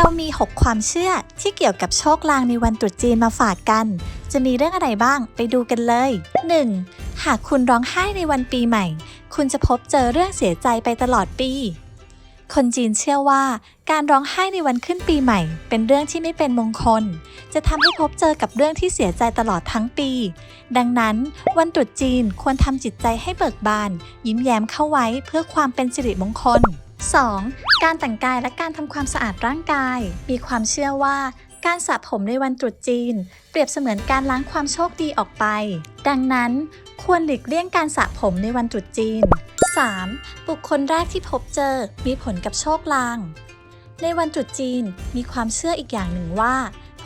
เรามี 6 ความเชื่อที่เกี่ยวกับโชคลางในวันตรุษจีนมาฝากกัน จะมีเรื่องอะไรบ้างไปดูกันเลย 1. หากคุณร้องไห้ในวันปีใหม่ คุณจะพบเจอเรื่องเสียใจไปตลอดปี คนจีนเชื่อว่า การร้องไห้ในวันขึ้นปีใหม่ เป็นเรื่องที่ไม่เป็นมงคล จะทำให้พบเจอกับเรื่องที่เสียใจตลอดทั้งปี ดังนั้น วันตรุษจีนควรทำจิตใจให้เบิกบาน ยิ้มแย้มเข้าไว้เพื่อความเป็นสิริมงคล 2. การแต่งกายและการทำความสะอาดร่างกาย มีความเชื่อว่าการสระผมในวันตรุษจีน เปรียบเสมือนการล้างความโชคดีออกไป ดังนั้น ควรหลีกเลี่ยงการสระผมในวันตรุษจีน 3. บุคคลแรกที่พบเจอมีผลกับโชคลาง ในวันตรุษจีนมีความเชื่ออีกอย่างหนึ่งว่า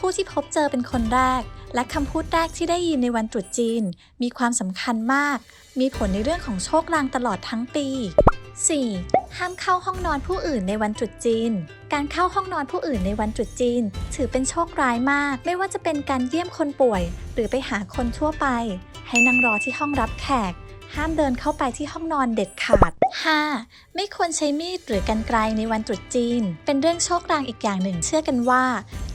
ผู้ที่พบเจอเป็นคนแรก และคำพูดแรกที่ได้ยินในวันตรุษจีน มีความสำคัญมาก มีผลในเรื่องของโชคลางตลอดทั้งปี 4. ห้ามเข้าห้องนอนผู้อื่นในวันตรุษจีน การเข้าห้องนอนผู้อื่นในวันตรุษจีน ถือเป็นโชคร้ายมาก ไม่ว่าจะเป็นการเยี่ยมคนป่วย หรือไปหาคนทั่วไป ให้นั่งรอที่ห้องรับแขก ห้ามเดินเข้าไปที่ห้องนอนเด็ดขาด 5. ไม่ควรใช้มีดหรือกรรไกรในวันตรุษจีน เป็นเรื่องโชคลางอีกอย่างหนึ่งเชื่อกันว่า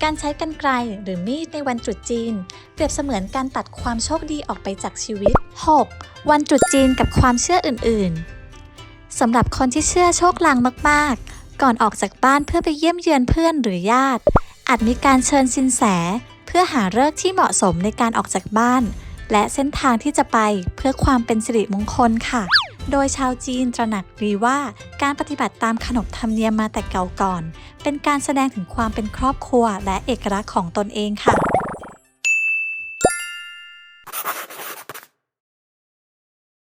การใช้กรรไกรหรือมีดในวันตรุษจีน เปรียบเสมือนการตัดความโชคดีออกไปจากชีวิต 6. วันตรุษจีนกับความเชื่ออื่นๆสำหรับคนที่เชื่อโชคลางมากๆ ก่อนออกจากบ้านเพื่อไปเยี่ยมเยือนเพื่อนหรือญาติ อาจมีการเชิญสินแส เพื่อหาฤกษ์ที่เหมาะสมในการออกจากบ้าน และเส้นทางที่จะไปเพื่อความเป็นสิริมงคลค่ะ โดยชาวจีนตระหนักดีว่าการปฏิบัติตามขนบธรรมเนียมมาแต่เก่าก่อน เป็นการแสดงถึงความเป็นครอบครัวและเอกลักษณ์ของตนเองค่ะ